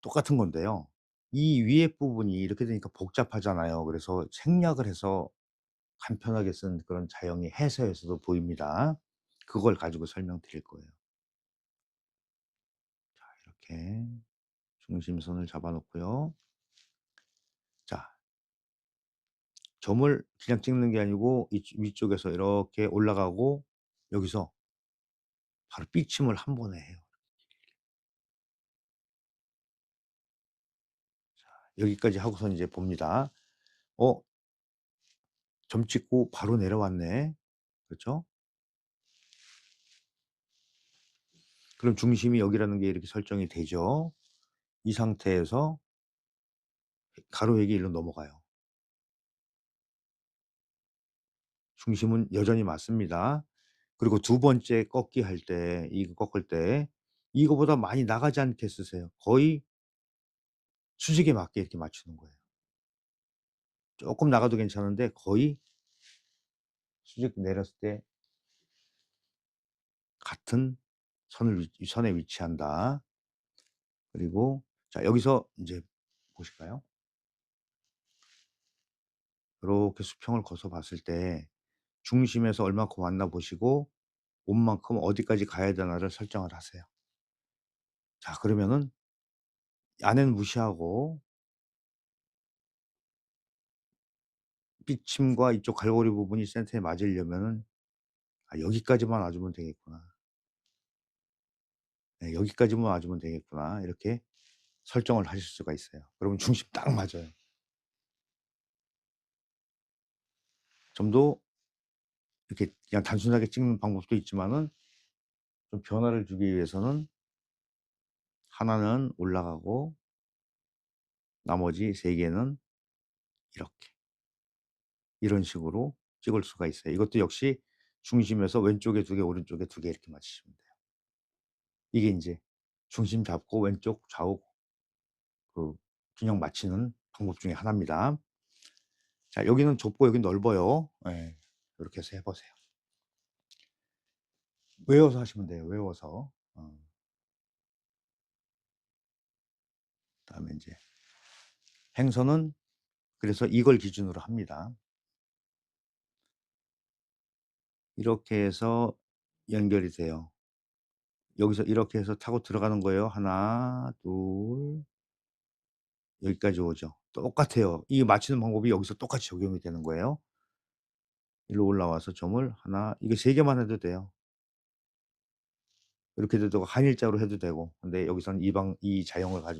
똑같은 건데요. 이 위에 부분이 이렇게 되니까 복잡하잖아요. 그래서 생략을 해서 간편하게 쓴 그런 자영의 해서에서도 보입니다. 그걸 가지고 설명드릴 거예요. 자 이렇게 중심선을 잡아 놓고요. 자 점을 그냥 찍는 게 아니고 위쪽에서 이렇게 올라가고 여기서 바로 삑침을 한 번에 해요. 자 여기까지 하고선 이제 봅니다. 어 점 찍고 바로 내려왔네. 그렇죠? 그럼 중심이 여기라는 게 이렇게 설정이 되죠. 이 상태에서 가로획이 일로 넘어가요. 중심은 여전히 맞습니다. 그리고 두 번째 꺾기 할 때 이거 꺾을 때 이거보다 많이 나가지 않게 쓰세요. 거의 수직에 맞게 이렇게 맞추는 거예요. 쪼끔 나가도 괜찮은데 거의 수직 내렸을 때 같은 선을 위 선에 위치한다. 그리고 자 여기서 인제 보실까요? 요렇게 수평을 그어서 봤을 때 중심에서 얼마큼 왔나 보시고 온만큼 어디까지 가야 되나를 설정을 하세요. 자 그러면은 안에는 무시하고 삑침과 이쪽 갈고리 부분이 센터에 맞으려면은 '아 여기까지만 와 주면 되겠구나.' 네 '여기까지만 와 주면 되겠구나.' 이렇게 설정을 하실 수가 있어요. 그러면 중심 딱 맞아요. 점도 이렇게 그냥 단순하게 찍는 방법도 있지만은 좀 변화를 주기 위해서는 하나는 올라가고 나머지 3 개는 이렇게. 이런 식으로 찍을 수가 있어요. 이것도 역시 중심에서 왼쪽에 2개 오른쪽에 2개 이렇게 맞추시면 돼요. 이게 인제 중심 잡고 왼쪽 좌우 그 균형 맞추는 방법 중에 하나입니다. 자 여기는 좁고 여긴 넓어요. 예. 요렇게 해서 해 보세요. 외워서 하시면 돼요, 외워서. 어. 다음에 인제 행선은 그래서 이걸 기준으로 합니다. 이렇게 해서 연결이 돼요. 여기서 이렇게 해서 타고 들어가는 거예요. 1 2 여기까지 오죠. 똑같아요. 이 맞추는 방법이 여기서 똑같이 적용이 되는 거예요. 일로 올라와서 점을 1 이거 3 개만 해도 돼요. 이렇게도 되고 한 일자로 해도 되고 근데 여기서는 이방 이 자형을 가지고